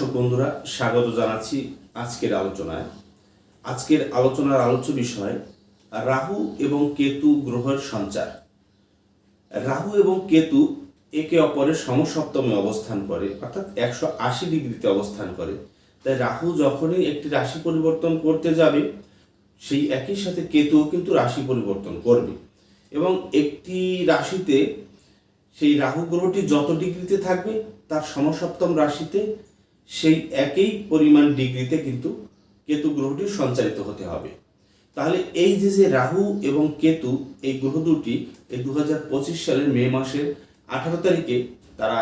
দর্শক বন্ধুরা, স্বাগত জানাচ্ছি আজকের আলোচনায়। আজকের আলোচনার আলোচ্য বিষয়, রাহু এবং কেতু গ্রহের সঞ্চার। রাহু এবং কেতু একে অপরের সমসপ্তমে অবস্থান করে, অর্থাৎ একশো আশি ডিগ্রিতে অবস্থান করে। তাই রাহু যখনই একটি রাশি পরিবর্তন করতে যাবে, সেই একই সাথে কেতুও কিন্তু রাশি পরিবর্তন করবে। এবং একটি রাশিতে সেই রাহু গ্রহটি যত ডিগ্রিতে থাকবে, তার সমসপ্তম রাশিতে সেই একই পরিমাণ ডিগ্রিতে কিন্তু কেতু গ্রহটি সঞ্চারিত হতে হবে। তাহলে এই যে যে রাহু এবং কেতু, এই গ্রহ দুটি এই দু হাজার পঁচিশ সালের মে মাসের আঠারো তারিখে তারা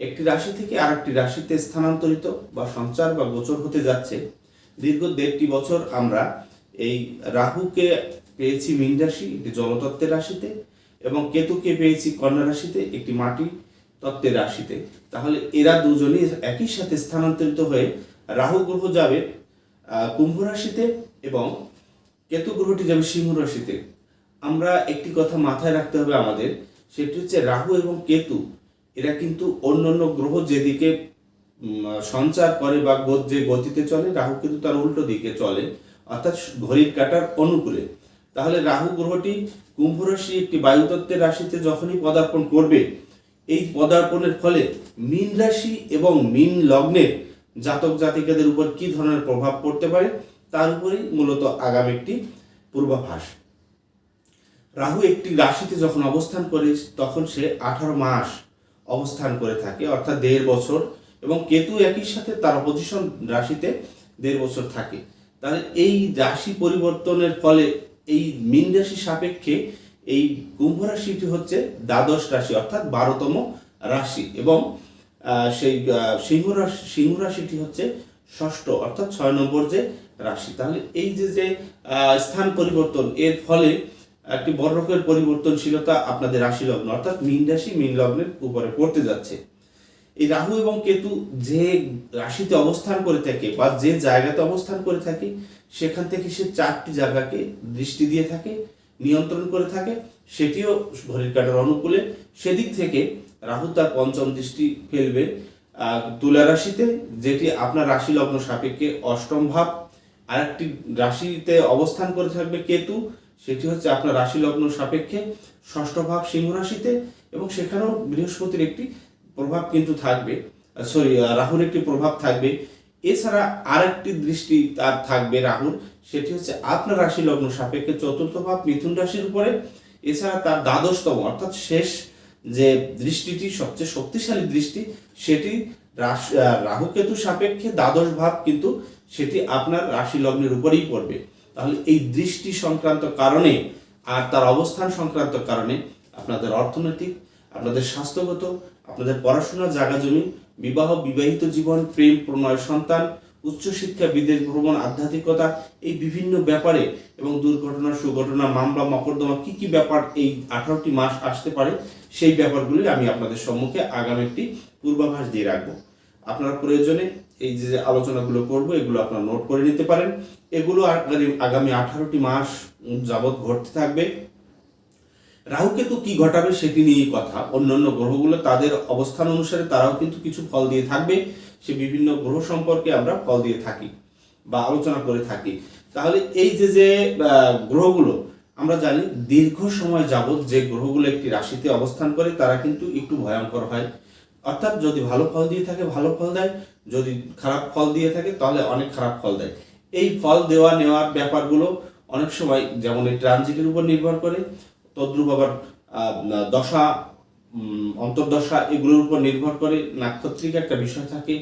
একটি রাশি থেকে আরেকটি রাশিতে স্থানান্তরিত বা সঞ্চার বা গোচর হতে যাচ্ছে। দীর্ঘ দেড়টি বছর আমরা এই রাহুকে পেয়েছি মীন রাশি একটি জলতত্ত্বের রাশিতে, এবং কেতুকে পেয়েছি কন্যা রাশিতে, একটি মাটি তত্ত্বের রাশিতে। তাহলে এরা দুজনই একই সাথে স্থানান্তরিত হয়ে রাহু গ্রহ যাবে কুম্ভ রাশিতে এবং কেতু গ্রহটি যাবে সিংহ রাশিতে। আমরা একটি কথা মাথায় রাখতে হবে আমাদের, সেটি হচ্ছে রাহু এবং কেতু, এরা কিন্তু অন্য অন্য গ্রহ যেদিকে সঞ্চার করে বা যে গতিতে চলে, রাহু কিন্তু তার উল্টো দিকে চলে, অর্থাৎ ঘড়ির কাটার অনুকূলে। তাহলে রাহু গ্রহটি কুম্ভ রাশি একটি বায়ুতত্ত্বের রাশিতে যখনই পদার্পণ করবে এই পদার্পণের ফলে মীন রাশি এবং মীন লগ্নের জাতক জাতিকাদের উপর কি ধরনের প্রভাব পড়তে পারে, তার উপরেই মূলত আগামী একটি পূর্বাভাস। রাহু একটি রাশিতে যখন অবস্থান করে, তখন সে আঠারো মাস অবস্থান করে থাকে, অর্থাৎ দেড় বছর, এবং কেতু একই সাথে তার অপোজিশন রাশিতে দেড় বছর থাকে। তাহলে এই রাশি পরিবর্তনের ফলে এই মীন রাশি সাপেক্ষে এই কুম্ভ রাশিটি হচ্ছে দ্বাদশ রাশি, অর্থাৎ বারোতম রাশি এবং সেই সিংহ রাশি, সিংহ রাশিটি হচ্ছে ষষ্ঠ, অর্থাৎ ছয় নম্বর যে রাশি। তাহলে এই যে যে স্থান পরিবর্তন, এর ফলে একটি বড় রকমের পরিবর্তনশীলতা আপনাদের রাশি লগ্ন অর্থাৎ মীন রাশি মীন লগ্নের উপরে পড়তে যাচ্ছে। এই রাহু এবং কেতু যে রাশিতে অবস্থান করে থাকে বা যে জায়গাতে অবস্থান করে থাকে, সেখান থেকে সে চারটি জায়গাকে দৃষ্টি দিয়ে থাকে। নিয়ন্ত্রণ করে থাকে, সেটিও ঘড়ির কাটার অনুকূলে। সেদিক থেকে রাহু তার পঞ্চম দৃষ্টি ফেলবে তুলা রাশিতে, যেটি আপনার রাশি লগ্ন সাপেক্ষে অষ্টম ভাব। আরেকটি রাশিতে অবস্থান করে থাকবে কেতু, সেটি হচ্ছে আপনার রাশি লগ্ন সাপেক্ষে ষষ্ঠ ভাব সিংহ রাশিতে এবং সেখানেও বৃহস্পতির একটি প্রভাব কিন্তু থাকবে সরি রাহুর একটি প্রভাব থাকবে। এছাড়া আরেকটি দৃষ্টি তার থাকবে রাহুর, সেটি হচ্ছে আপনার রাশি লগ্ন সাপেক্ষে চতুর্থ ভাব মিথুন রাশির উপরে। এছাড়া তার দ্বাদশতম, অর্থাৎ শেষ যে দৃষ্টিটি, সবচেয়ে শক্তিশালী দৃষ্টি, সেটি রাশ- রাহু কেতু সাপেক্ষে দ্বাদশ ভাব কিন্তু সেটি আপনার রাশি লগ্নের উপরেই পড়বে। তাহলে এই দৃষ্টি সংক্রান্ত কারণে আর তার অবস্থান সংক্রান্ত কারণে আপনাদের অর্থনৈতিক, আপনাদের স্বাস্থ্যগত, আপনাদের পড়াশোনার জায়গা জমি বিবাহ, বিবাহিত জীবন, প্রেম, প্রণয়, সন্তান, উচ্চশিক্ষা, বিদেশ ভ্রমণ, আধ্যাত্মিকতা, এই বিভিন্ন ব্যাপারে এবং দুর্ঘটনা, সুঘটনা, মামলা, মকদ্দমা কি কি ব্যাপার এই আঠারোটি মাস আসতে পারে, সেই ব্যাপারগুলি আমি আপনাদের সম্মুখে আগামী একটি পূর্বাভাস দিয়ে রাখব। আপনারা প্রয়োজনে এই যে আলোচনাগুলো করব, এগুলো আপনারা নোট করে নিতে পারেন। এগুলো আগামী আঠারোটি মাস যাবৎ ঘটতে থাকবে। রাহুকেতু কি ঘটাবে সেটি নিয়েই কথা। অন্যান্য গ্রহগুলো তাদের অবস্থান অনুসারে তারাও কিন্তু কিছু ফল দিয়ে থাকবে। সে বিভিন্ন গ্রহ সম্পর্কে আমরা ফল দিয়ে থাকি বা আলোচনা করে থাকি। তাহলে এই যে যে গ্রহগুলো, আমরা জানি দীর্ঘ সময় যাবৎ যে গ্রহগুলো একটি রাশিতে অবস্থান করে, তারা কিন্তু একটু ভয়ঙ্কর হয়। অর্থাৎ যদি ভালো ফল দিয়ে থাকে, ভালো ফল দেয়। যদি খারাপ ফল দিয়ে থাকে, তাহলে অনেক খারাপ ফল দেয়। এই ফল দেওয়া নেওয়ার ব্যাপারগুলো অনেক সময় যেমন এই ট্রানজিটের উপর নির্ভর করে তদ্রুপ আবার দশা অন্তর্দশা এগুলোর উপর নির্ভর করে নাক্ষত্রিক একটা বিষয় থাকে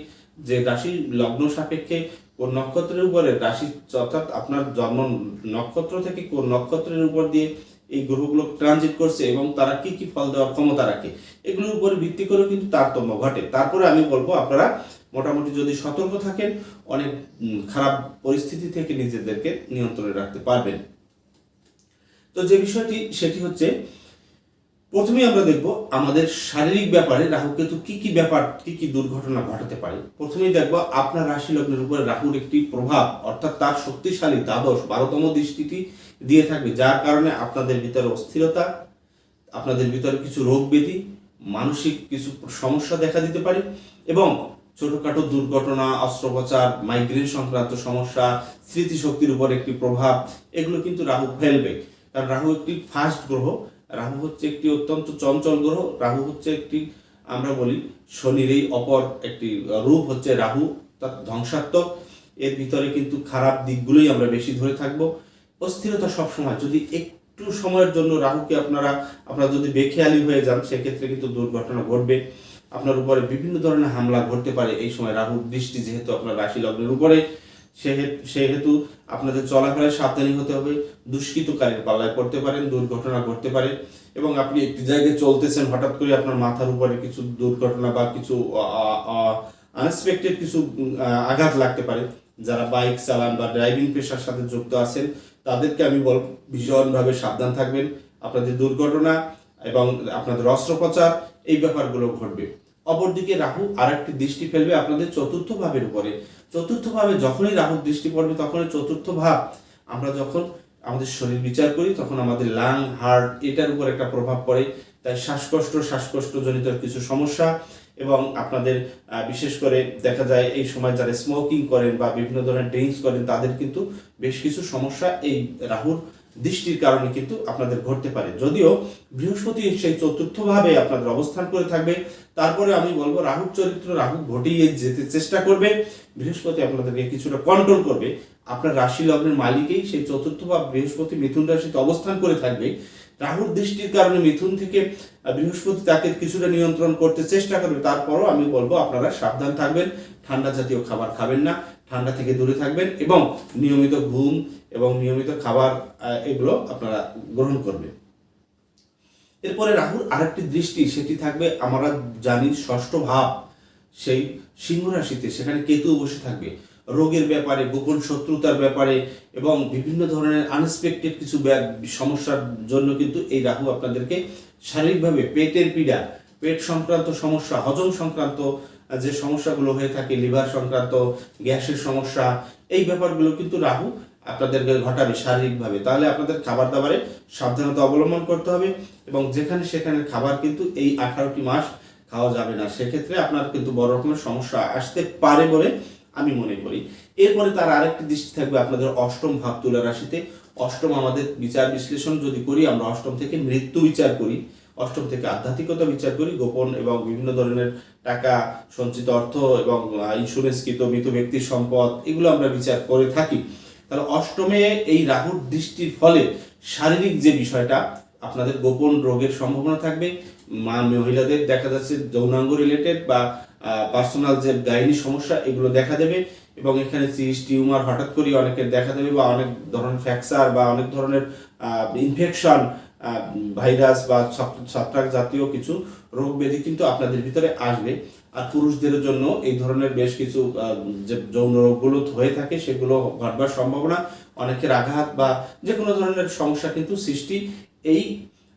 যে রাশি লগ্ন সাপেক্ষে কোন নক্ষত্রের উপরে রাশি, অর্থাৎ আপনার জন্ম নক্ষত্র থেকে কোন নক্ষত্রের উপর দিয়ে এই গ্রহগুলো ট্রানজিট করছে এবং তারা কি কি ফল দেওয়ার ক্ষমতা রাখে, এগুলোর উপরে ভিত্তি করেও কিন্তু তারতম্য ঘটে। তারপরে আমি বলব আপনারা মোটামুটি যদি সতর্ক থাকেন, অনেক খারাপ পরিস্থিতি থেকে নিজেদেরকে নিয়ন্ত্রণে রাখতে পারবেন। তো যে বিষয়টি, সেটি হচ্ছে, প্রথমেই আমরা দেখব আমাদের শারীরিক ব্যাপারে রাহু কেতু কি কি ব্যাপার, কি কি দুর্ঘটনা ঘটাতে পারে। প্রথমেই দেখব আপনার রাশি লগ্নের উপরে রাহুর একটি প্রভাব, অর্থাৎ তার শক্তিশালী দ্বাদশ বারোতম দৃষ্টিটি দিয়ে থাকবে, যার কারণে আপনাদের ভিতরে অস্থিরতা, আপনাদের ভিতরে কিছু রোগ ব্যাধি, মানসিক কিছু সমস্যা দেখা দিতে পারে এবং ছোটোখাটো দুর্ঘটনা, অস্ত্রোপচার মাইগ্রেন সংক্রান্ত সমস্যা, স্মৃতিশক্তির উপর একটি প্রভাব, এগুলো কিন্তু রাহু ফেলবে। কারণ রাহু একটি ফাস্ট গ্রহ, রাহু হচ্ছে একটি অত্যন্ত চঞ্চল গ্রহ, রাহু হচ্ছে একটি, আমরা বলি শনির এই অপর একটি রূপ হচ্ছে রাহু, তার ধ্বংসাত্মক। এর ভিতরে কিন্তু খারাপ দিকগুলোই আমরা বেশি ধরে থাকব। অস্থিরতা সবসময়, যদি একটু সময়ের জন্য রাহুকে আপনারা আপনারা যদি বেখেয়ালি হয়ে যান, সেক্ষেত্রে কিন্তু দুর্ঘটনা ঘটবে। আপনার উপরে বিভিন্ন ধরনের হামলা ঘটতে পারে এই সময় রাহুর দৃষ্টি যেহেতু আপনার রাশি লগ্নের উপরে। সেহেতু আপনাদের চলাফেরায় সাবধানী হতে হবে, দুষ্কৃতকারীর পাল্লায় পড়তে পারেন, দুর্ঘটনা ঘটতে পারে এবং আপনি একটি জায়গায় চলতেছেন, হঠাৎ করে আপনার মাথার উপরে কিছু দুর্ঘটনা বা কিছু আনএক্সপেক্টেড কিছু আঘাত লাগতে পারে। যারা বাইক চালান বা ড্রাইভিং পেশার সাথে যুক্ত আছেন, তাদেরকে আমি বল, ভীষণভাবে সাবধান থাকবেন। আপনাদের দুর্ঘটনা এবং আপনাদের অস্ত্রোপচার, এই ব্যাপারগুলো ঘটবে। অপরদিকে রাহু আরেকটি দৃষ্টি ফেলবে আপনাদের চতুর্থ ভাবের উপরে। চতুর্থ ভাবে যখনই রাহুর দৃষ্টি পড়বে, তখনই চতুর্থ ভাব আমরা যখন আমাদের শরীর বিচার করি, তখন আমাদের লাং হার্ট এটার উপর একটা প্রভাব পড়ে। তাই শ্বাসকষ্ট শ্বাসকষ্ট জনিত কিছু সমস্যা এবং আপনাদের বিশেষ করে দেখা যায় এই সময় যারা স্মোকিং করেন বা বিভিন্ন ধরনের ড্রিঙ্কস করেন, তাদের কিন্তু বেশ কিছু সমস্যা এই রাহুর দৃষ্টির কারণে কিন্তু আপনাদের ঘটতে পারে। যদিও বৃহস্পতি সেই চতুর্থভাবে আপনাদের অবস্থান করে থাকবে। তারপরে আমি বলব, রাহুর চরিত্র রাহু ঘটিয়ে যেতে চেষ্টা করবে। বৃহস্পতি আপনাদেরকে কিছুটা কন্ট্রোল করবে। আপনার রাশি লগ্নের মালিকেই সেই চতুর্থ ভাব বৃহস্পতি মিথুন রাশিতে অবস্থান করে থাকবে। রাহুর দৃষ্টির কারণে মিথুন থেকে বৃহস্পতি তাকে কিছুটা নিয়ন্ত্রণ করতে চেষ্টা করবে। তারপরও আমি বলব, আপনারা সাবধান থাকবেন। ঠান্ডা জাতীয় খাবার খাবেন না। ঠান্ডা থেকে দূরে থাকবেন এবং নিয়মিত ঘুম এবং নিয়মিত খাবার এগুলো আপনারা গ্রহণ করবেন। এরপরে রাহুর আরেকটি দৃষ্টি, সেটি থাকবে আমরা জানি ষষ্ঠ ভাব, সেই সিংহ রাশিতে সেখানে কেতু বসে থাকবে। রোগের ব্যাপারে, গোপন শত্রুতার ব্যাপারে এবং বিভিন্ন ধরনের আনএক্সপেক্টেড কিছু সমস্যার জন্য কিন্তু এই রাহু আপনাদেরকে শারীরিকভাবে পেটের পীড়া, পেট সংক্রান্ত সমস্যা, হজম সংক্রান্ত যে সমস্যাগুলো হয়ে থাকে, লিভার সংক্রান্ত, গ্যাসের সমস্যা, এই ব্যাপারগুলো কিন্তু রাহু আপনাদেরকে ঘটাবে শারীরিকভাবে। তাহলে আপনাদের খাবার দাবারে সাবধানতা অবলম্বন করতে হবে এবং যেখানে সেখানে খাবার কিন্তু এই আঠারোটি মাস খাওয়া যাবে না। সেক্ষেত্রে আপনার কিন্তু বড় রকমের সমস্যা আসতে পারে বলে আমি মনে করি। এরপরে তার আরেকটি দৃষ্টি থাকবে আপনাদের অষ্টম ভাব তুলা রাশিতে। অষ্টম আমাদের বিচার বিশ্লেষণ যদি করি, আমরা অষ্টম থেকে মৃত্যু বিচার করি। অষ্টম থেকে আধ্যাত্মিকতা বিচার করি, গোপন এবং বিভিন্ন ধরনের টাকা, সঞ্চিত অর্থ এবং ইন্স্যুরেন্সকৃত মৃত ব্যক্তির সম্পদ, এগুলো আমরা বিচার করে থাকি। তাহলে অষ্টমে এই রাহুর দৃষ্টির ফলে শারীরিক যে বিষয়টা, আপনাদের গোপন রোগের সম্ভাবনা থাকবে। মা, মহিলাদের দেখা যাচ্ছে যৌনাঙ্গ রিলেটেড বা পার্সোনাল যে গাইনি সমস্যা, এগুলো দেখা দেবে এবং এখানে সিস্ট টিউমার হঠাৎ করে অনেকের দেখা দেবে বা অনেক ধরনের ফ্র্যাকচার বা অনেক ধরনের ইনফেকশন ভাইরাস বা ছত্রাক জাতীয় কিছু রোগ ব্যাধি কিন্তু আপনাদের ভিতরে আসবে। আর পুরুষদের জন্য এই ধরনের বেশ কিছু যে যৌন রোগগুলো হয়ে থাকে সেগুলো ঘটবার সম্ভাবনা, অনেকের আঘাত বা যে কোনো ধরনের সমস্যা কিন্তু সৃষ্টি এই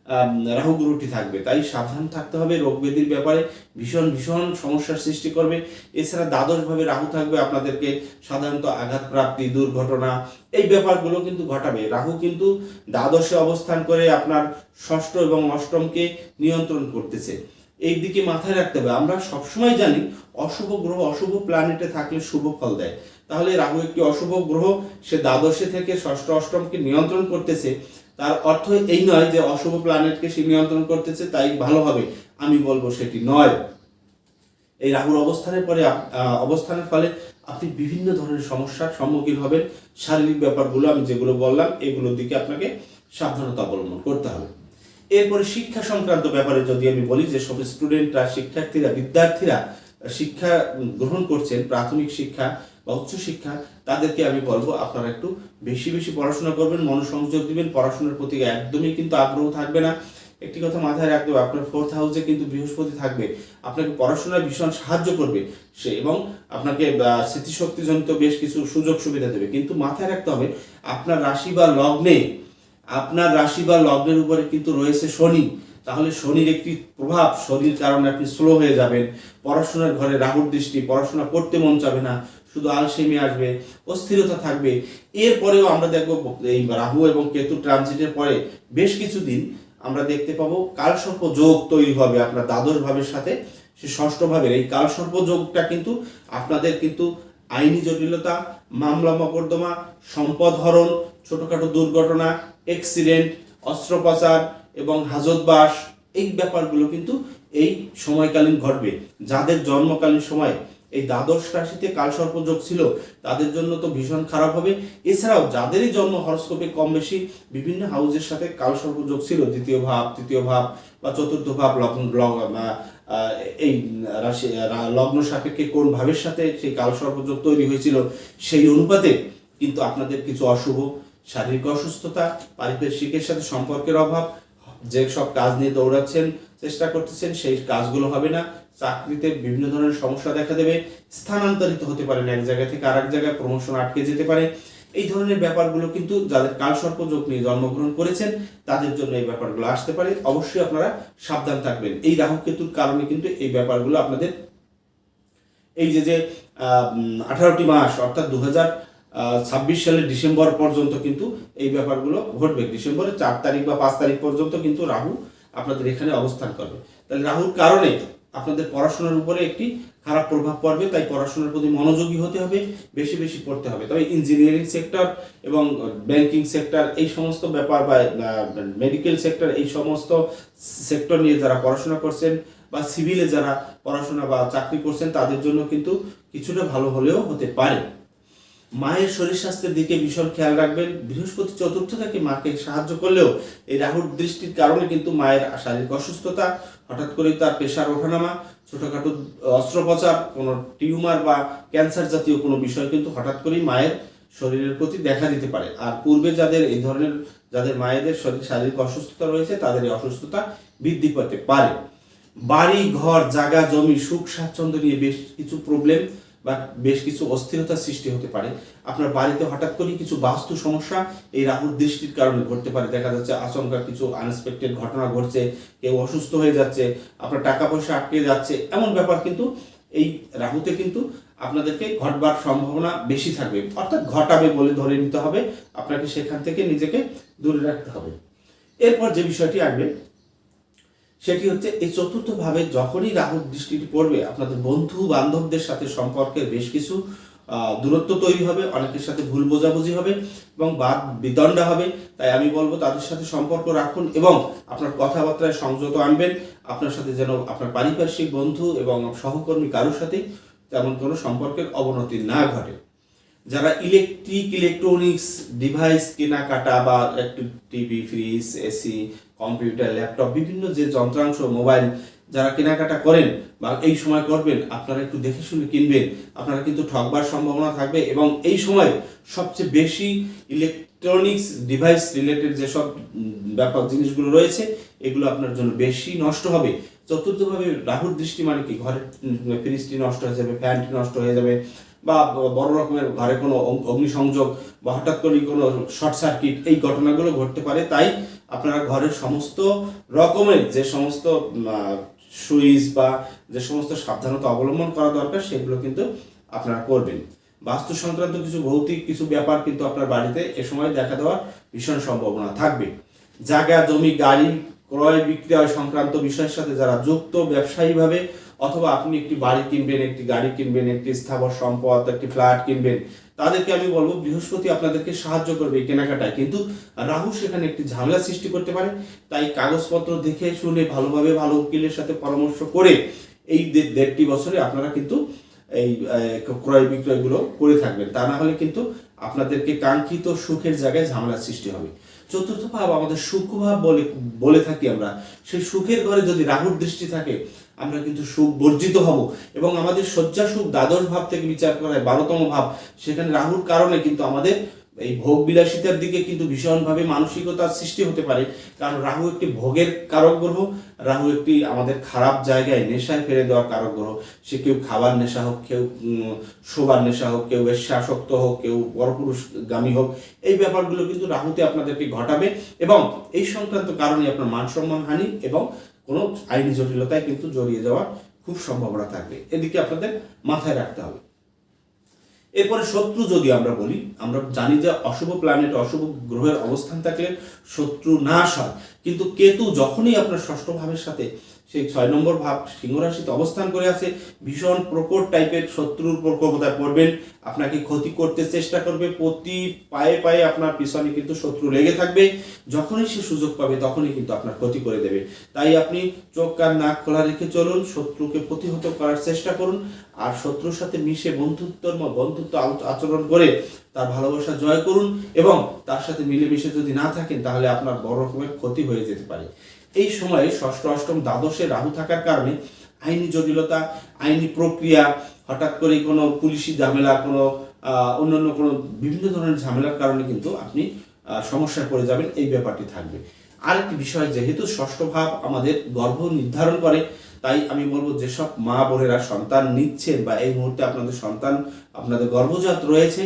আম, রাহু গ্রহটি থাকবে। তাই সাবধান থাকতে হবে রোগ ব্যাধির ব্যাপারে ভীষণ ভীষণ সমস্যার সৃষ্টি করবে। এছাড়া দ্বাদশভাবে রাহু থাকবে আপনাদেরকে সাধারণত আঘাত প্রাপ্তি দুর্ঘটনা এই ব্যাপারগুলো কিন্তু ঘটাবে। রাহু কিন্তু দ্বাদশে অবস্থান করে আপনার ষষ্ঠ এবং অষ্টমকে নিয়ন্ত্রণ করতেছে। এই দিকে মাথায় রাখতে হবে আমরা সবসময় জানি অশুভ গ্রহ অশুভ প্ল্যানেটে থাকলে শুভ ফল দেয়। তাহলে রাহু একটি অশুভ গ্রহ সে দ্বাদশে থেকে ষষ্ঠ অষ্টমকে নিয়ন্ত্রণ করতেছে। তার অর্থ এই নয় যে অশুভ প্ল্যানেটকে সে নিয়ন্ত্রণ করতেছে, তাই ভালো হবে। আমি বলব সেটি নয়। এই রাহুর অবস্থানের পরে অবস্থানের ফলে আপনি বিভিন্ন ধরনের সমস্যার সম্মুখীন হবেন। শারীরিক ব্যাপারগুলো আমি যেগুলো বললাম, এগুলোর দিকে আপনাকে সাবধানতা অবলম্বন করতে হবে। এরপরে শিক্ষা সংক্রান্ত ব্যাপারে যদি আমি বলি যে সব স্টুডেন্টরা শিক্ষার্থীরা, বিদ্যার্থীরা শিক্ষা গ্রহণ করছেন, প্রাথমিক শিক্ষা বা উচ্চশিক্ষা, তাদেরকে আমি বলব আপনারা একটু বেশি বেশি পড়াশোনা করবেন, মনোসংযোগ দিবেন, পড়াশোনার প্রতি একদমই কিন্তু আগ্রহ থাকবে না। একটি কথা মাথায় রাখতে হবে, আপনার ফোর্থ হাউসে কিন্তু বৃহস্পতি থাকবে, আপনাকে পড়াশোনায় ভীষণ সাহায্য করবে সে এবং আপনাকে স্মৃতিশক্তিজনিত বেশ কিছু সুযোগ সুবিধা দেবে। কিন্তু মাথায় রাখতে হবে, আপনার রাশি বা লগ্নে, আপনার রাশি বা লগ্নের উপরে কিন্তু রয়েছে শনি। তাহলে শনির একটি প্রভাব, শনির কারণে আপনি স্লো হয়ে যাবেন, পড়াশোনার ঘরে রাহুর দৃষ্টি, পড়াশোনা করতে মন চাবে না শুধু আলসেমি আসবে, অস্থিরতা থাকবে। এরপরেও আমরা দেখব এই রাহু এবং কেতু ট্রানজিটের পরে বেশ কিছুদিন আমরা দেখতে পাবো কালসর্প যোগ তৈরি হবে আপনার দ্বাদশ ভাবের সাথে। সে ষষ্ঠ ভাবের এই কালসর্প যোগটা কিন্তু আপনাদের কিন্তু আইনি জটিলতা, মামলা মকদ্দমা, সম্পদ হরণ, ছোটখাটো দুর্ঘটনা অ্যাক্সিডেন্ট অস্ত্রোপচার এবং হাজতবাস এই ব্যাপারগুলো কিন্তু এই সময়কালীন ঘটবে। যাদের জন্মকালীন সময় এই দ্বাদশ রাশিতে কালসর্পযোগ ছিল, তাদের জন্য তো ভীষণ খারাপ হবে। এছাড়াও যাদেরই জন্ম হরস্কোপে কম বেশি, বিভিন্ন হাউসের সাথে কালসর্পযোগ ছিল, দ্বিতীয় ভাব, তৃতীয় ভাব বা চতুর্থ ভাব, লগ্ন এই রাশি লগ্ন সাপেক্ষে কোন ভাবের সাথে সেই কালসর্পযোগ তৈরি হয়েছিল, সেই অনুপাতে কিন্তু আপনাদের কিছু অশুভ, শারীরিক অসুস্থতা, পারিপার্শ্বিকের সাথে সম্পর্কের অভাব, যে সব কাজ নিয়ে দৌড়াচ্ছেন, চেষ্টা করতেছেন, সেই কাজগুলো হবে না। চাকরিতে বিভিন্ন ধরনের সমস্যা দেখা দেবে, স্থানান্তরিত হতে পারেন এক জায়গা থেকে আরেক জায়গায় প্রমোশন আটকে যেতে পারে। এই ধরনের ব্যাপারগুলো কিন্তু যাদের কালসর্প যোগ নিয়ে জন্মগ্রহণ করেছেন, তাদের জন্য এই ব্যাপারগুলো আসতে পারে। অবশ্যই আপনারা সাবধান থাকবেন। এই রাহু কেতুর কারণে কিন্তু এই ব্যাপারগুলো আপনাদের এই যে যে আঠারোটি মাস, অর্থাৎ দু ছাব্বিশ সালের ডিসেম্বর পর্যন্ত কিন্তু এই ব্যাপারগুলো ঘটবে। ডিসেম্বরের চার তারিখ বা পাঁচ তারিখ পর্যন্ত কিন্তু রাহু আপনাদের এখানে অবস্থান করবে। তাহলে রাহুর কারণে আপনাদের পড়াশোনার উপরে একটি খারাপ প্রভাব পড়বে, তাই পড়াশোনার প্রতি মনোযোগী হতে হবে, বেশি বেশি পড়তে হবে। তবে ইঞ্জিনিয়ারিং সেক্টর এবং ব্যাংকিং সেক্টর এই সমস্ত ব্যাপার বা মেডিকেল সেক্টর এই সমস্ত সেক্টর নিয়ে যারা পড়াশোনা করছেন বা সিভিলে যারা পড়াশোনা বা চাকরি করছেন, তাদের জন্য কিন্তু কিছুটা ভালো হলেও হতে পারে। মায়ের শরীর স্বাস্থ্যের দিকে ভীষণ খেয়াল রাখবেন। বৃহস্পতি চতুর্থ থেকে মাকে সাহায্য করলেও এই রাহুর দৃষ্টির কারণে কিন্তু মায়ের শারীরিক অসুস্থতা, হঠাৎ করে তার প্রেশার ওঠানামা, ছোটখাটো অস্ত্রোপচার, কোনো টিউমার বা ক্যান্সার জাতীয় কোনো বিষয় কিন্তু হঠাৎ করেই মায়ের শরীরের প্রতি দেখা দিতে পারে। আর পূর্বে যাদের এই ধরনের, যাদের মায়েদের শরীর শারীরিক অসুস্থতা রয়েছে, তাদের এই অসুস্থতা বৃদ্ধি পেতে পারে। বাড়ি, ঘর, জায়গা, জমি, সুখ, স্বাচ্ছন্দ্য নিয়ে বেশ কিছু প্রবলেম বা বেশ কিছু অস্থিরতার সৃষ্টি হতে পারে। আপনার বাড়িতে হঠাৎ করে কিছু বাস্তু সমস্যা, এই রাহুর দৃষ্টির কারণে ঘটতে পারে। দেখা যাচ্ছে আচমকা কিছু আনএক্সপেক্টেড ঘটনা ঘটছে, কেউ অসুস্থ হয়ে যাচ্ছে, আপনার টাকা পয়সা আটকে যাচ্ছে, এমন ব্যাপার কিন্তু এই রাহুতে কিন্তু আপনাদেরকে ঘটবার সম্ভাবনা বেশি থাকবে। অর্থাৎ ঘটাবে বলে ধরে নিতে হবে। আপনাকে সেখান থেকে নিজেকে দূরে রাখতে হবে। এরপর যে বিষয়টি আসবে সেটি হচ্ছে এই চতুর্থ ভাবে যখনই রাহুর দৃষ্টিটি পড়বে, আপনাদের বন্ধু বান্ধবদের সাথে সম্পর্কের বেশ কিছু দূরত্ব তৈরি হবে, অনেকের সাথে ভুল বোঝাবুঝি হবে এবং বাদ বিদণ্ডা হবে। তাই আমি বলব তাদের সাথে সম্পর্ক রাখুন এবং আপনার কথাবার্তায় সংযত আনবেন, আপনার সাথে যেন আপনার পারিপার্শ্বিক বন্ধু এবং সহকর্মী কারোর সাথে তেমন কোনো সম্পর্কের অবনতি না ঘটে। যারা ইলেকট্রিক ইলেকট্রনিক্স ডিভাইস কেনাকাটা বা একটু TV fridge AC computer, laptop, বিভিন্ন যে যন্ত্রাংশ, মোবাইল যারা কেনাকাটা করেন বা এই সময় করবেন, আপনারা একটু দেখে শুনে কিনবেন। আপনারা কিন্তু ঠকবার সম্ভাবনা থাকবে এবং এই সময় সবচেয়ে বেশি ইলেকট্রনিক্স ডিভাইস রিলেটেড যেসব ব্যাপক জিনিসগুলো রয়েছে, এগুলো আপনার জন্য বেশি নষ্ট হবে। চতুর্থভাবে রাহুর দৃষ্টি মানে কি? ঘরের ফ্রিজটি নষ্ট হয়ে যাবে, ফ্যানটি নষ্ট হয়ে যাবে বা বড় রকমের ঘরে কোনো অগ- অগ্নিসংযোগ বা হঠাৎ করে কোনো শর্ট সার্কিট এই ঘটনাগুলো ঘটতে পারে, তাই আপনারা ঘরের সমস্ত রকমের যে সমস্ত সুইচ বা যে সমস্ত সাবধানতা অবলম্বন করা দরকার, সেগুলো কিন্তু আপনারা করবেন। বাস্তু সংক্রান্ত কিছু ভৌতিক কিছু ব্যাপার কিন্তু আপনার বাড়িতে এ সময় দেখা দেওয়ার ভীষণ সম্ভাবনা থাকবে। জায়গা, জমি, গাড়ি ক্রয় বিক্রয় সংক্রান্ত বিষয়ের সাথে যারা যুক্ত ব্যবসায়ীভাবে অথবা আপনি একটি বাড়ি কিনবেন, একটি গাড়ি কিনবেন, একটি স্থাবর সম্পদ, একটি ফ্ল্যাট কিনবেন, তাদেরকে আমি বলব বৃহস্পতি আপনাদেরকে সাহায্য করবে কেনাকাটায়। কিন্তু রাহু সেখানে একটি ঝামেলা সৃষ্টি করতে পারে, তাই কাগজপত্র দেখে শুনে ভালোভাবে ভালো উকিলের সাথে পরামর্শ করে এই দেড়টি বছরে আপনারা কিন্তু এই ক্রয় বিক্রয়গুলো করে থাকবেন। তা না হলে কিন্তু আপনাদেরকে কাঙ্ক্ষিত সুখের জায়গায় ঝামেলা সৃষ্টি হবে। চতুর্থ ভাব আমাদের সুখ ভাব বলে বলে থাকি আমরা। সেই সুখের ঘরে যদি রাহুর দৃষ্টি থাকে আমরা কিন্তু সুখ বর্জিত হব। এবং আমাদের শয্যা সুখ, দ্বাদশ ভাব থেকে বিচার করা হয় বারোতম ভাব, সেখানে রাহুর কারণে কিন্তু আমাদের এই ভোগ বিলাসিতার দিকে কিন্তু ভীষণভাবে মানসিকতার সৃষ্টি হতে পারে। কারণ রাহু একটি ভোগের কারক গ্রহ, রাহু একটি আমাদের খারাপ জায়গায় নেশায় ফেলে দেওয়ার কারক গ্রহ। সে কেউ খাবার নেশা হোক, কেউ শোবার নেশা হোক, কেউ বেশ্যাসক্ত হোক, কেউ পরপুরুষগামী হোক, এই ব্যাপারগুলো কিন্তু রাহুতে আপনাদেরকে ঘটাবে। এবং এই সংক্রান্ত কারণে আপনার মান সম্মান হানি এবং কোনো আইনি জটিলতায় কিন্তু জড়িয়ে যাওয়ার খুব সম্ভাবনা থাকবে। এদিকে আপনাদের মাথায় রাখতে হবে। এরপরে শত্রু যদি আমরা বলি, আমরা জানি যে অশুভ প্ল্যানেট অশুভ গ্রহের অবস্থান থাকলে শত্রু নাশ হয় কিন্তু কেতু যখনই আপনার ষষ্ঠ ভাবের সাথে সেই ছয় নম্বর ভাব সিংহ রাশিতে অবস্থান করে আছে। ভীষণ প্রকট টাইপের শত্রুর প্রকোপতায় পড়বেন। আপনাকে ক্ষতি করতে চেষ্টা করবে। প্রতি পায়ে পায়ে আপনার পিছনে কিন্তু শত্রু লেগে থাকবে। যখনই সে সুযোগ পাবে, তখনই কিন্তু আপনার ক্ষতি করে দেবে। তাই আপনি চোখ কান নাক খোলা রেখে চলুন, শত্রুকে প্রতিহত করার চেষ্টা করুন। আর শত্রুর সাথে মিশে বন্ধুত্বর বন্ধুত্ব আচরণ করে তার ভালোবাসা জয় করুন এবং তার সাথে মিলেমিশে যদি না থাকেন, তাহলে আপনার বড় রকমের ক্ষতি হয়ে যেতে পারে। এই সময়ে ষষ্ঠ অষ্টম দ্বাদশে রাহু থাকার কারণে আইনি জটিলতা, আইনি প্রক্রিয়া, হঠাৎ করে কোনো পুলিশি ঝামেলা, কোনো অন্যান্য কোনো বিভিন্ন ধরনের ঝামেলার কারণে কিন্তু আপনি সমস্যায় পড়ে যাবেন, এই ব্যাপারটি থাকবে। আরেকটি বিষয়, যেহেতু ষষ্ঠ ভাব আমাদের গর্ভ নির্ধারণ করে, তাই আমি বলব যেসব মা বোনেরা সন্তান নিচ্ছেন বা এই মুহূর্তে আপনাদের সন্তান, আপনাদের গর্ভজাত রয়েছে,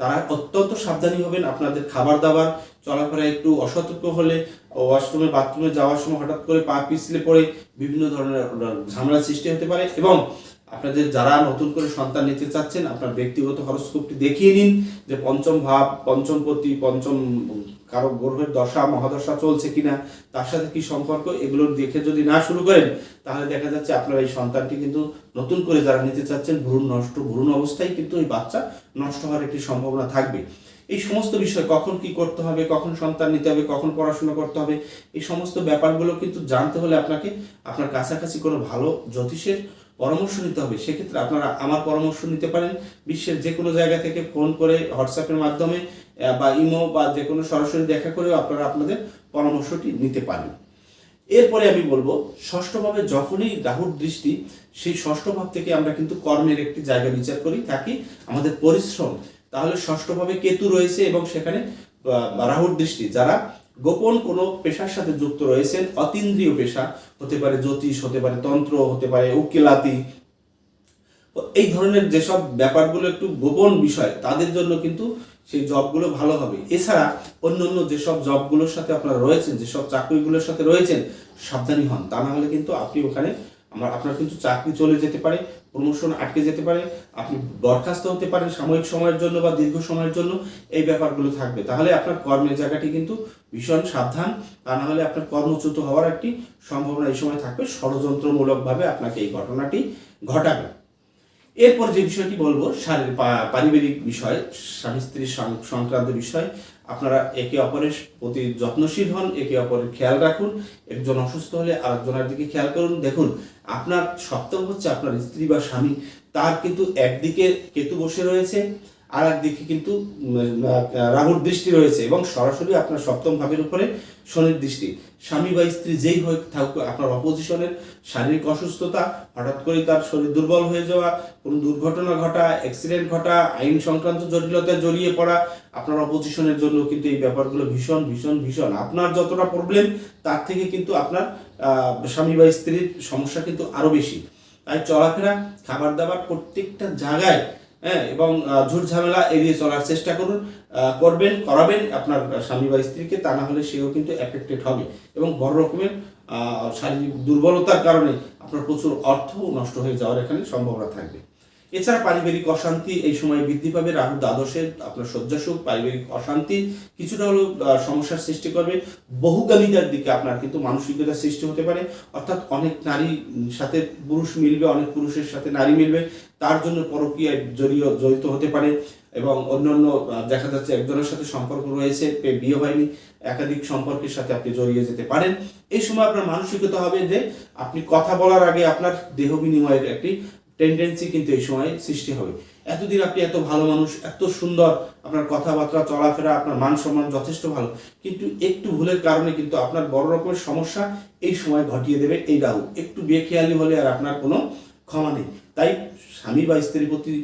তারা অত্যন্ত সাবধানী হবেন, আপনাদের খাবার দাবার চলাফেরা একটু অসতর্ক হলে ওয়াশরুমে, বাথরুমে যাওয়ার সময় হঠাৎ করে পা পিছলে পড়ে বিভিন্ন ধরনের ঝামেলার সৃষ্টি হতে পারে এবং আপনাদের যারা নতুন করে সন্তান নিতে চাচ্ছেন, আপনার ব্যক্তিগত হরস্কোপটি দেখিয়ে নিন যে পঞ্চম ভাব, পঞ্চম পতি পঞ্চম কারও গ্রহের দশা, মহাদশা চলছে কিনা, তার সাথে কি সম্পর্ক, এগুলো দেখে যদি না শুরু করেন, তাহলে দেখা যাচ্ছে আপনার এই সন্তানটি কিন্তু নতুন করে যারা নিতে চাচ্ছেন, ভ্রূণ নষ্ট, ভ্রূণ অবস্থায় কিন্তু এই বাচ্চা নষ্ট হওয়ার একটি সম্ভাবনা থাকবে। এই সমস্ত বিষয়, কখন কি করতে হবে, কখন সন্তান নিতে হবে, কখন পড়াশোনা করতে হবে, এই সমস্ত ব্যাপারগুলো কিন্তু জানতে হলে আপনাকে আপনার কাছাকাছি কোনো ভালো জ্যোতিষের পরামর্শ নিতে হবে। সেক্ষেত্রে আপনারা আমার পরামর্শ নিতে পারেন। বিশ্বের যে কোনো জায়গা থেকে ফোন করে হোয়াটসঅ্যাপের মাধ্যমে বা ইমো বা যে কোনো সরাসরি দেখা করেও আপনারা আপনাদের পরামর্শটি নিতে পারেন। এরপরে আমি বলব ষষ্ঠভাবে যখনই রাহুর দৃষ্টি, সেই ষষ্ঠ ভাব থেকে আমরা কিন্তু কর্মের একটি জায়গা বিচার করি থাকি আমাদের পরিশ্রম তাহলে ষষ্ঠভাবে কেতু রয়েছে এবং সেখানে রাহুর দৃষ্টি। যারা গোপন কোনো পেশার সাথে যুক্ত রয়েছেন, অতীন্দ্রিয় পেশা হতে পারে জ্যোতিষ, হতে পারে তন্ত্র, হতে পারে উকিলাতি এই ধরনের যেসব ব্যাপারগুলো একটু গোপন বিষয়, তাদের জন্য কিন্তু সেই জবগুলো ভালো হবে। এছাড়া অন্য অন্য যেসব জবগুলোর সাথে আপনারা রয়েছেন, যেসব চাকরিগুলোর সাথে রয়েছেন, সাবধানী হন। তা না হলে কিন্তু আপনি ওখানে আমার আপনার কিন্তু চাকরি চলে যেতে পারে প্রমোশন আটকে যেতে পারে, আপনি বরখাস্ত হতে পারেন সাময়িক সময়ের জন্য বা দীর্ঘ সময়ের জন্য, এই ব্যাপারগুলো থাকবে। তাহলে আপনার কর্মের জায়গাটি কিন্তু ভীষণ সাবধান, তা না হলে আপনার কর্মচ্যুত হওয়ার একটি সম্ভাবনা এই সময় থাকবে। ষড়যন্ত্রমূলকভাবে আপনাকে এই ঘটনাটি ঘটাবে। এরপর যে বিষয়টি বলব শারীরিক পারিবারিক বিষয় স্বামী স্ত্রীর সংক্রান্ত বিষয় আপনারা একে অপরের প্রতি যত্নশীল হন, একে অপরের খেয়াল রাখুন, একজন অসুস্থ হলে আরেকজনের দিকে খেয়াল করুন। দেখুন, আপনার সপ্তম হচ্ছে আপনার স্ত্রী বা স্বামী, তার কিন্তু একদিকে কেতু বসে রয়েছে আর একদিকে কিন্তু রাহুর দৃষ্টি রয়েছে এবং সরাসরি আপনার সপ্তম ভাবের উপরে শনির দৃষ্টি। স্বামী বা স্ত্রী যেই হয়ে থাকুক, আপনার অপোজিশনের শারীরিক অসুস্থতা, হঠাৎ করে তার শরীর দুর্বল হয়ে যাওয়া, কোনো দুর্ঘটনা ঘটা অ্যাক্সিডেন্ট ঘটা, আইন সংক্রান্ত জটিলতায় জড়িয়ে পড়া, আপনার অপোজিশনের জন্য কিন্তু এই ব্যাপারগুলো ভীষণ ভীষণ ভীষণ। আপনার যতটা প্রবলেম তার থেকে কিন্তু আপনার স্বামী বা স্ত্রীর সমস্যা কিন্তু আরও বেশি। তাই চলাফেরা, খাবার দাবার প্রত্যেকটা জায়গায় হ্যাঁ এবং ঝুট ঝামেলা এড়িয়ে চলার চেষ্টা করুন করবেন, করাবেন। আপনার স্বামী বা স্ত্রীকে তা না হলে সেও কিন্তু এফেক্টেড হবে। এবং বড় রকমের শারীরিক দুর্বলতার কারণে আপনার প্রচুর অর্থও নষ্ট হয়ে যাওয়ার এখানে সম্ভাবনা থাকবে। এছাড়া পারিবারিক অশান্তি এই সময় বৃদ্ধি পাবে। রাহু দ্বাদশে আপনার শয্যাসুখ, পারিবারিক অশান্তি কিছুটা হলেও সমস্যার সৃষ্টি করবে। বহুগামিতার দিকে আপনার কিন্তু মানসিকতার সৃষ্টি হতে পারে। অর্থাৎ অনেক নারী সাথে পুরুষ মিলবে, অনেক পুরুষের সাথে নারী মিলবে। তার জন্য পরকীয়ায় জড়িয়ে, জড়িত হতে পারে এবং অন্যান্য দেখা যাচ্ছে একজনের সাথে সম্পর্ক রয়েছে বিয়ে হয়নি, একাধিক সম্পর্কের সাথে আপনি জড়িয়ে যেতে পারেন। এই সময় আপনার মানসিকতা হবে যে, আপনি কথা বলার আগে আপনার দেহ বিনিময়ের একটি টেন্ডেন্সি কিন্তু এই সময় সৃষ্টি হবে। এতদিন আপনি এত ভালো মানুষ, এত সুন্দর, আপনার কথাবার্তা, চলাফেরা, আপনার মান সম্মান যথেষ্ট ভালো। কিন্তু একটু ভুলের কারণে কিন্তু আপনার বড় রকমের সমস্যা এই সময় ঘটিয়ে দেবে এই রাহু। একটু বেখেয়ালি হলে আর আপনার কোনো ক্ষমা নেই। তাই স্বামী বা স্ত্রীর প্রতি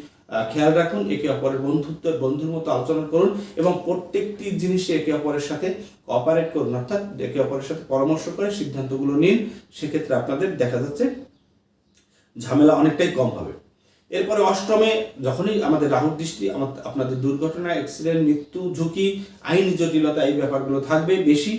খেয়াল রাখুন, একে অপরের বন্ধুত্ব, বন্ধুর মতো আলোচনা করুন এবং প্রত্যেকটি জিনিসে একে অপরের সাথে অপারেট করুন। অর্থাৎ একে অপরের সাথে পরামর্শ করে সিদ্ধান্তগুলো নিন। সেক্ষেত্রে আপনাদের দেখা যাচ্ছে ঝামেলা অনেকটাই কম হবে। এরপরে অষ্টমে যখনই আমাদের রাহুর দৃষ্টি আপনাদের দুর্ঘটনা অ্যাক্সিডেন্ট মৃত্যু, ঝুঁকি, আইনি জটিলতা এই ব্যাপারগুলো থাকবে। বেশি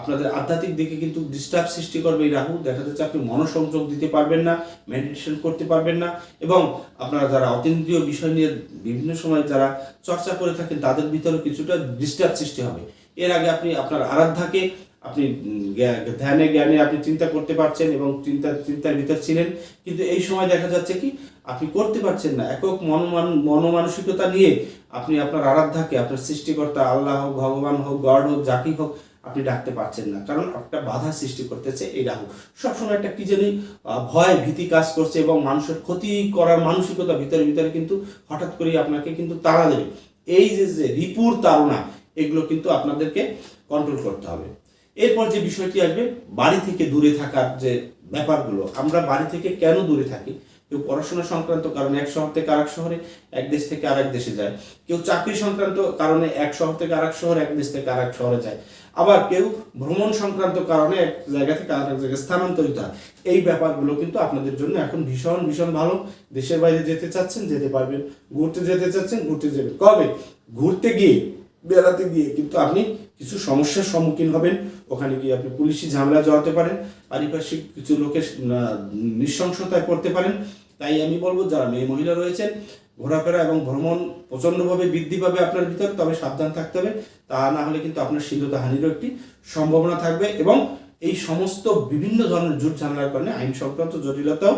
আপনাদের আধ্যাত্মিক দিকে কিন্তু ডিস্টার্ব সৃষ্টি করবে এই রাহু। দেখা যাচ্ছে আপনি মনোসংযোগ দিতে পারবেন না মেডিটেশন করতে পারবেন না এবং আপনারা যারা অতীন্দ্রিয় বিষয় নিয়ে বিভিন্ন সময় যারা চর্চা করে থাকেন, তাদের ভিতরে কিছুটা ডিস্টার্ব সৃষ্টি হবে। এর আগে আপনি আপনার আরাধ্যাকে আপনি ধ্যানে, জ্ঞানে আপনি চিন্তা করতে পারছেন এবং চিন্তা, চিন্তার ভিতর ছিলেন। কিন্তু এই সময় দেখা যাচ্ছে কি, আপনি করতে পারছেন না। একক মনমান মনমানসিকতা নিয়ে আপনি আপনার আরাধ্যাকে, আপনার সৃষ্টিকর্তা আল্লাহ হোক, ভগবান হোক, গড হোক যাকেই হোক, আপনি ডাকতে পারছেন না। কারণ একটা বাধা সৃষ্টি করতেছে এই রাহু। সবসময় একটা কি জানি ভয়, ভীতি কাজ করছে এবং মানুষের ক্ষতি করার মানসিকতা ভিতরে ভিতরে কিন্তু হঠাৎ করে আপনাকে কিন্তু তাড়া দেবে। এই যে যে রিপুর তাড়না, এগুলো কিন্তু আপনাদেরকে কন্ট্রোল করতে হবে। এরপর যে বিষয়টি আসবে, বাড়ি থেকে দূরে থাকার যে ব্যাপারগুলো, আমরা বাড়ি থেকে কেন দূরে থাকি? কেউ পড়াশোনা সংক্রান্ত কারণে এক শহর থেকে আরেক শহরে, এক দেশ থেকে আরেক দেশে যায়। কেউ চাকরি সংক্রান্ত কারণে এক শহর থেকে আরেক শহর, এক দেশ থেকে আরেক শহরে যায়। আবার কেউ ভ্রমণ সংক্রান্ত কারণে এক জায়গা থেকে আরেক জায়গায় স্থানান্তরিত হয়। এই ব্যাপারগুলো কিন্তু আপনাদের জন্য এখন ভীষণ ভীষণ ভালো। দেশের বাইরে যেতে চাচ্ছেন, যেতে পারবেন। ঘুরতে যেতে চাচ্ছেন, ঘুরতে যাবেন। কবে? ঘুরতে গিয়ে, বেড়াতে গিয়ে। কিন্তু আপনি কিছু সমস্যার সম্মুখীন হবেন। ওখানে গিয়ে আপনি পুলিশি ঝামেলা জড়াতে পারেন। পারিপার্শ্বিক কিছু লোকের নৃশংসতায় পড়তে পারেন। তাই আমি বলব, যারা মেয়ে মহিলা রয়েছেন, ঘোরাফেরা এবং ভ্রমণ প্রচণ্ডভাবে বৃদ্ধি পাবে আপনার ভিতর, তবে সাবধান থাকতে হবে। তা না হলে কিন্তু আপনার শীলতা হানিরও একটি সম্ভাবনা থাকবে এবং এই সমস্ত বিভিন্ন ধরনের জুট ঝামেলার কারণে আইন সংক্রান্ত জটিলতাও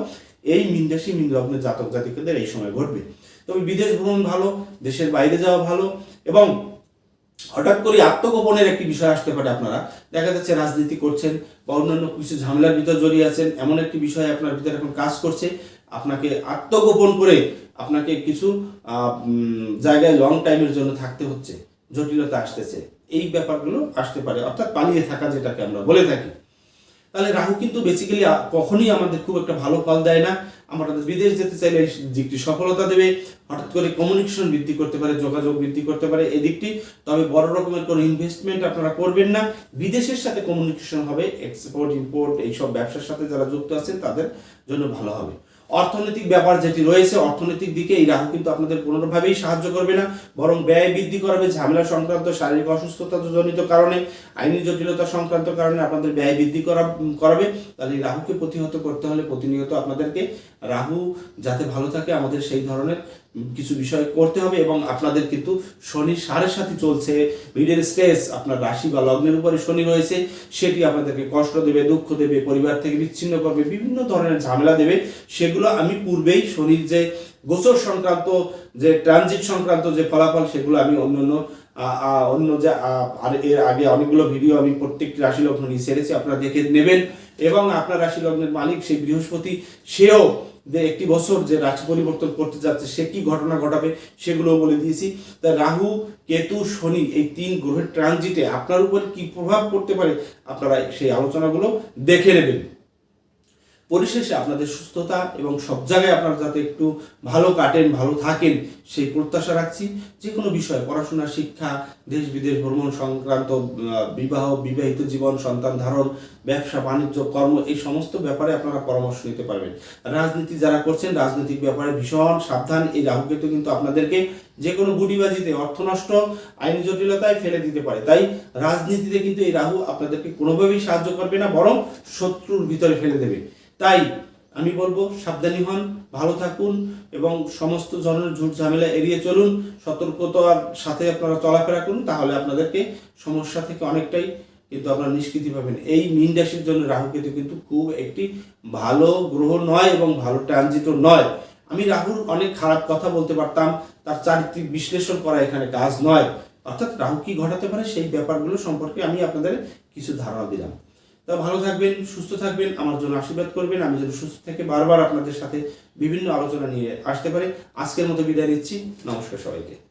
এই মিনরাশি মিন লগ্নের জাতক জাতিকাদের এই সময় ঘটবে। তবে বিদেশ ভ্রমণ ভালো, দেশের বাইরে যাওয়া ভালো এবং হঠাৎ করে আত্মগোপনের একটি বিষয় আসতে পারে আপনারা। দেখা যাচ্ছে রাজনীতি করছেন বা অন্যান্য কিছু ঝামেলার ভিতর জড়িয়ে আছেন, এমন একটি বিষয় আপনার ভিতরে এখন কাজ করছে। আপনাকে আত্মগোপন করে আপনাকে কিছু জায়গায় লং টাইমের জন্য থাকতে হচ্ছে, জটিলতা আসতেছে। এই ব্যাপারগুলো আসতে পারে, অর্থাৎ পালিয়ে থাকা যেটাকে আমরা বলে থাকি। তাহলে রাহু কিন্তু বেসিক্যালি কখনই আমাদের খুব একটা ভালো ফল দেয় না। আমরা বিদেশ যেতে চাইলে এই দিকটি সফলতা দেবে। হঠাৎ করে কমিউনিকেশন বৃদ্ধি করতে পারে, যোগাযোগ বৃদ্ধি করতে পারে এই দিকটি। তবে বড় রকমের কোনো ইনভেস্টমেন্ট আপনারা করবেন না। বিদেশের সাথে কমিউনিকেশন হবে এক্সপোর্ট ইম্পোর্ট এইসব ব্যবসার সাথে যারা যুক্ত আছেন তাদের জন্য ভালো হবে। অর্থনৈতিক ব্যাপার যেটি রয়েছে, অর্থনৈতিক দিকে এই রাহু কিন্তু আপনাদের কোনোভাবেই সাহায্য করবে না, বরং ব্যয় বৃদ্ধি করবে ঝামেলা সংক্রান্ত, শারীরিক অসুস্থতা জনিত কারণে, আইনি জটিলতা সংক্রান্ত কারণে আপনাদের ব্যয় বৃদ্ধি করা, করাবে। তাহলে রাহুকে প্রতিহত করতে হলে প্রতিনিয়ত আপনাদেরকে, রাহু যাতে ভালো থাকে, আমাদের সেই ধরনের কিছু বিষয় করতে হবে এবং আপনাদের কিন্তু শনি সাড়ে সাথে চলছে। ভিডের স্টেজ আপনার রাশি বা লগ্নের উপরে শনি রয়েছে, সেটি আপনাদেরকে কষ্ট দেবে, দুঃখ দেবে, পরিবার থেকে বিচ্ছিন্ন করবে, বিভিন্ন ধরনের ঝামেলা দেবে। সেগুলো আমি পূর্বেই শনির যে গোচর সংক্রান্ত, যে ট্রানজিট সংক্রান্ত যে ফলাফল, সেগুলো আমি অন্য অন্য অন্য যে আর এর আগে অনেকগুলো ভিডিও আমি প্রত্যেকটি রাশি লগ্ন নিয়ে ছেড়েছি আপনারা দেখে নেবেন। এবং আপনার রাশি লগ্নের মালিক সেই বৃহস্পতি, সেও যে একটি বছর যে রাশি পরিবর্তন করতে যাচ্ছে, সে কি ঘটনা ঘটাবে সেগুলো বলে দিয়েছি। তা রাহু, কেতু, শনি এই তিন গ্রহের ট্রানজিটে আপনার উপর কি প্রভাব পড়তে পারে, আপনারা সেই আলোচনাগুলো দেখে নেবেন। পরিশেষে আপনাদের সুস্থতা এবং সব জায়গায় আপনারা যাতে একটু ভালো কাটেন, ভালো থাকেন, সেই প্রত্যাশা রাখছি। যে কোনো বিষয় পড়াশোনা, শিক্ষা, দেশ বিদেশ, ভ্রমণ সংক্রান্ত বিবাহ, বিবাহিত জীবন, সন্তান ধারণ, ব্যবসা, বাণিজ্য, কর্ম, এই সমস্ত ব্যাপারে আপনারা পরামর্শ নিতে পারবেন। রাজনীতি যারা করছেন, রাজনৈতিক ব্যাপারে ভীষণ সাবধান। এই রাহুকেতু কিন্তু আপনাদেরকে যে কোনো গুটিবাজিতে অর্থ নষ্ট, আইনি জটিলতায় ফেলে দিতে পারে। তাই রাজনীতিতে কিন্তু এই রাহু আপনাদেরকে কোনোভাবেই সাহায্য করবে না, বরং শত্রুর ভিতরে ফেলে দেবে। তাই আমি বলব সাবধানী হন, ভালো থাকুন এবং সমস্ত ধরনের ঝুট ঝামেলা এড়িয়ে চলুন, সতর্কতার সাথে আপনারা চলাফেরা করুন, তাহলে আপনাদেরকে সমস্যা থেকে অনেকটাই কিন্তু আপনারা নিষ্কৃতি পাবেন। এই মিন রাশির জন্য রাহু কেতু কিন্তু খুব একটি ভালো গ্রহ নয় এবং ভালো ট্রানজিট নয়। আমি রাহুর অনেক খারাপ কথা বলতে পারতাম, তার চারিত্রিক বিশ্লেষণ করা এখানে কাজ নয়। অর্থাৎ রাহু কি ঘটাতে পারে সেই ব্যাপারগুলো সম্পর্কে আমি আপনাদের কিছু ধারণা দিলাম। তা ভালো থাকবেন, সুস্থ থাকবেন, আমার জন্য আশীর্বাদ করবেন। আমি যেন সুস্থ থেকে বারবার আপনাদের সাথে বিভিন্ন আলোচনা নিয়ে আসতে পারি। আজকের মতো বিদায় নিচ্ছি। নমস্কার সবাইকে।